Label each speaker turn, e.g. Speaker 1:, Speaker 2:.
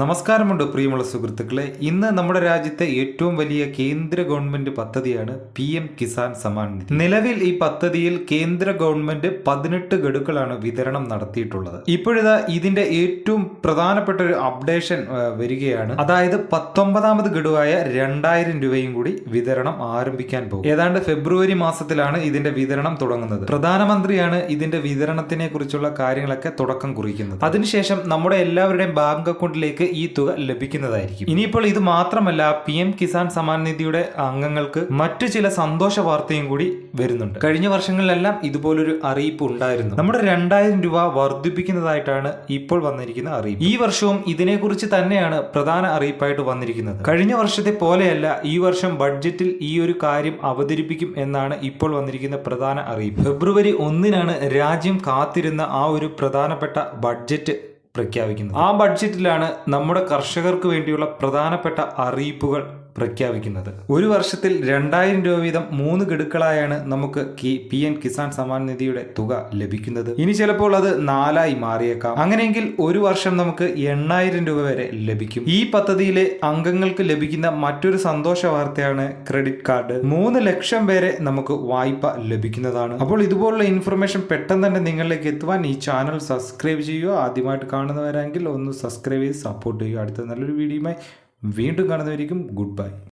Speaker 1: നമസ്കാരമുണ്ട് പ്രിയമുള്ള സുഹൃത്തുക്കളെ. ഇന്ന് നമ്മുടെ രാജ്യത്തെ ഏറ്റവും വലിയ കേന്ദ്ര ഗവൺമെന്റ് പദ്ധതിയാണ് പി എം കിസാൻ സമ്മാൻ നിധി. നിലവിൽ ഈ പദ്ധതിയിൽ കേന്ദ്ര ഗവൺമെന്റ് പതിനെട്ട് ഗഡുക്കളാണ് വിതരണം നടത്തിയിട്ടുള്ളത്. ഇപ്പോഴിതാ ഇതിന്റെ ഏറ്റവും പ്രധാനപ്പെട്ട ഒരു അപ്ഡേഷൻ വരികയാണ്. അതായത് പത്തൊമ്പതാമത് ഗഡുവായ രണ്ടായിരം രൂപയും കൂടി വിതരണം ആരംഭിക്കാൻ പോകും ഏതാണ്ട് ഫെബ്രുവരി മാസത്തിലാണ് ഇതിന്റെ വിതരണം തുടങ്ങുന്നത്. പ്രധാനമന്ത്രിയാണ് ഇതിന്റെ വിതരണത്തിനെ കുറിച്ചുള്ള കാര്യങ്ങളൊക്കെ തുടക്കം കുറിക്കുന്നത്. അതിനുശേഷം നമ്മുടെ എല്ലാവരുടെയും ബാങ്ക് അക്കൗണ്ടിലേക്ക് ഈ തുക ലഭിക്കുന്നതായിരിക്കും. ഇനിയിപ്പോൾ ഇത് മാത്രമല്ല പി എം കിസാൻ സമ്മാൻ നിധിയുടെ അംഗങ്ങൾക്ക് മറ്റു ചില സന്തോഷ വാർത്തയും കൂടി വരുന്നുണ്ട്. കഴിഞ്ഞ വർഷങ്ങളിലെല്ലാം ഇതുപോലൊരു അറിയിപ്പ് ഉണ്ടായിരുന്നു. നമ്മുടെ രണ്ടായിരം രൂപ വർദ്ധിപ്പിക്കുന്നതായിട്ടാണ് ഇപ്പോൾ വന്നിരിക്കുന്ന അറിയിപ്പ്. ഈ വർഷവും ഇതിനെക്കുറിച്ച് തന്നെയാണ് പ്രധാന അറിയിപ്പായിട്ട് വന്നിരിക്കുന്നത്. കഴിഞ്ഞ വർഷത്തെ പോലെയല്ല ഈ വർഷം ബഡ്ജറ്റിൽ ഈ ഒരു കാര്യം അവതരിപ്പിക്കും എന്നാണ് ഇപ്പോൾ വന്നിരിക്കുന്ന പ്രധാന അറിയിപ്പ്. ഫെബ്രുവരി ഒന്നിനാണ് രാജ്യം കാത്തിരുന്ന ആ ഒരു പ്രധാനപ്പെട്ട ബഡ്ജറ്റ് പ്രഖ്യാപിക്കുന്നത്. ആ ബഡ്ജറ്റിലാണ് നമ്മുടെ കർഷകർക്ക് വേണ്ടിയുള്ള പ്രധാനപ്പെട്ട അറിയിപ്പുകൾ പ്രഖ്യാപിക്കുന്നത്. ഒരു വർഷത്തിൽ രണ്ടായിരം രൂപ വീതം മൂന്ന് ഗഡുക്കളായാണ് നമുക്ക് പി എൻ കിസാൻ സമ്മാൻ നിധിയുടെ തുക ലഭിക്കുന്നത്. ഇനി ചിലപ്പോൾ അത് നാലായി മാറിയേക്കാം. അങ്ങനെയെങ്കിൽ ഒരു വർഷം നമുക്ക് എണ്ണായിരം രൂപ വരെ ലഭിക്കും. ഈ പദ്ധതിയിലെ അംഗങ്ങൾക്ക് ലഭിക്കുന്ന മറ്റൊരു സന്തോഷ വാർത്തയാണ് ക്രെഡിറ്റ് കാർഡ്. മൂന്ന് ലക്ഷം വരെ നമുക്ക് വായ്പ ലഭിക്കുന്നതാണ്. അപ്പോൾ ഇതുപോലുള്ള ഇൻഫർമേഷൻ പെട്ടെന്ന് തന്നെ നിങ്ങളിലേക്ക് എത്തുവാൻ ഈ ചാനൽ സബ്സ്ക്രൈബ് ചെയ്യുക. ആദ്യമായിട്ട് കാണുന്നവരാണെങ്കിൽ ഒന്ന് സബ്സ്ക്രൈബ് ചെയ്ത് സപ്പോർട്ട് ചെയ്യുക. അടുത്ത നല്ലൊരു വീഡിയോയുമായി വീണ്ടും കാണുന്നവരിക്കും ഗുഡ് ബൈ.